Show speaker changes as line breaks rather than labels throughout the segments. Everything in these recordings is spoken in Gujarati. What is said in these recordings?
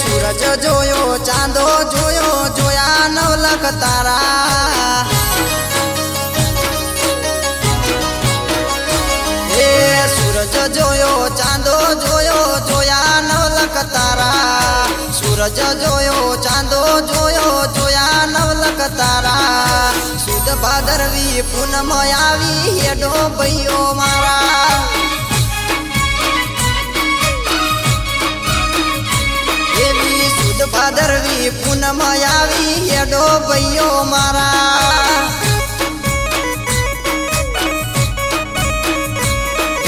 સૂરજ જોયો, ચાંદો જોયો, જોયા નવલખ તારા. એ સૂરજ જોયો, ચાંદો જોયો, જોયા નવલખ તારા. સૂરજ જોયો, ચાંદો જોયો, જોયા નવલખ તારા. સુદ ભાદરવી પૂનમ આવી, હેડો ભાઈઓ મારા. મારા.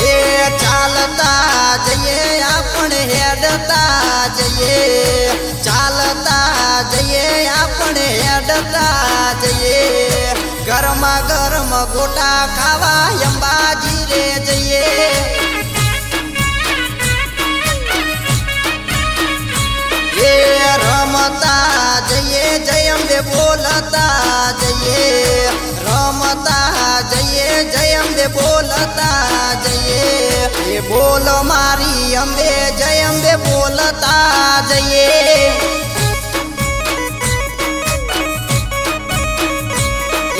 એ ચાલતા જઈએ, આપણે હેડતા જઈએ. ચાલતા જઈએ, આપણે હેડતા જઈએ. ગરમા ગરમ ગોટા ખાવા અંબાજી રે જઈએ. એ રમતા બોલતા જઈએ, રમતા જઈએ, જય અંબે બોલતા જઈએ. એ બોલ મારી અંબે, જય અંબે બોલતા જઈએ.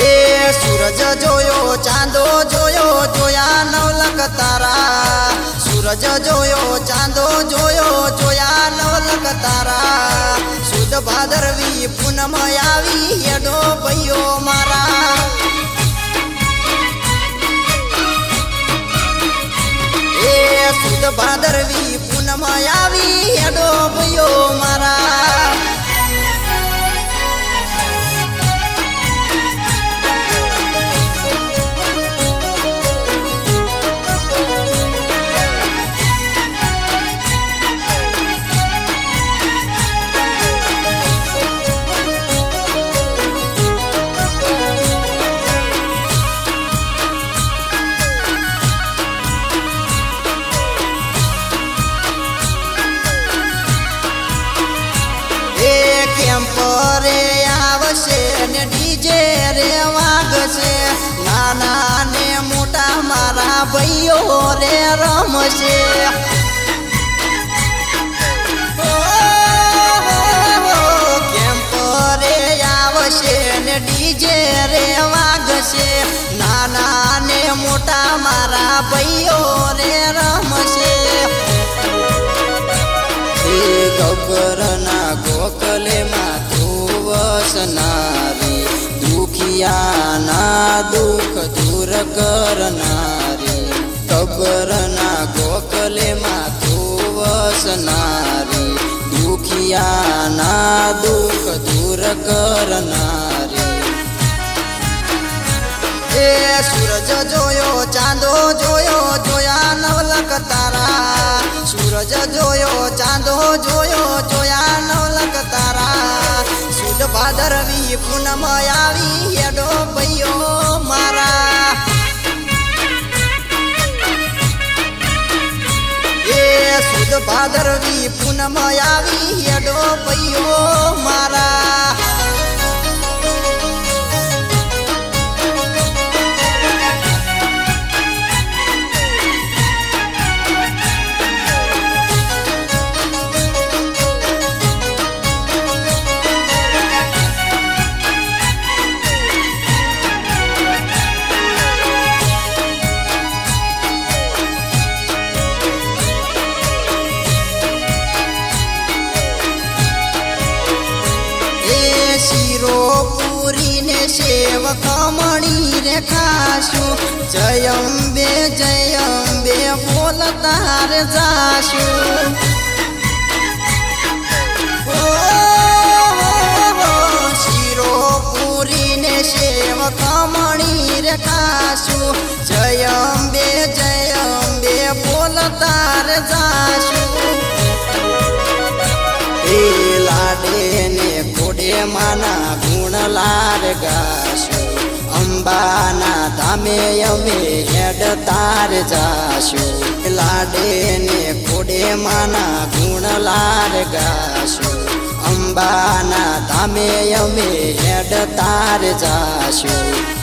એ સૂરજ જોયો ચાંદો ભાદરવી પૂનમ આવી હેડો ભાઈઓ મારા. એ સુદ ભાદરવી પૂનમ આવી હેડો ભાઈઓ મારા. ભાઈઓ રમશે ડીજે રે વાગશે નાના ને મોટા મારા ભાઈઓ રમશે એ ગબ્બરના ગોકલે માં વસનારી દુખિયાના દુઃખ દૂર ગબ્બરના ગોકલે માં વસનારી દુખિયાના દુઃખ દૂર કરનારી એ સૂરજ જોયો ચાંદો જોયો જોયા નવલક તારા સૂરજ જોયો ચાંદો જોયો જોયા નવલક તારા સુદ ભાદરવી પૂનમ આવી હેડો ભાઈઓ સુદ ભાદરવી પૂનમ આવી હેડો પૈયો મારા પૂરી ને સેવ કમણી રે ખાશું જયંબે જયંબે બોલતા રે જાશું. ઓ, શીરો પૂરી ને સેવ કમણી રે ખાશું. જયંબે જયંબે બોલતા રે જાશું. લાડે ને કોડે માના ગાશું અંબાના ધામે અમે હેડ તાર જાશું લાડે ને માના ગુણ ગાશું અંબાના ધામે અમે હેડ તાર જાશું.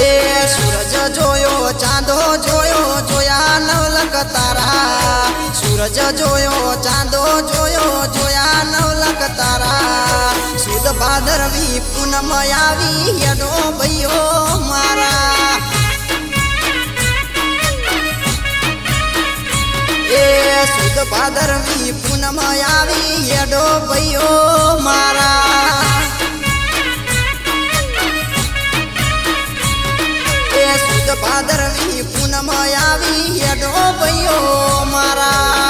એ સૂરજ જોયો, ચાંદો જોયો, જોયા નવલક તારા. સૂરજ જોયો, ચાંદો જોયો, જોયા નવલક તારા. સુદ ભાદરવી પૂનમ આવી હેડો ભૈયો મારા. એ સુદ ભાદરવી પૂનમ આવી હેડો ભૈયો મારા. સુદ ભાદરવી પૂનમ આવી. હેડો ભયો મારા.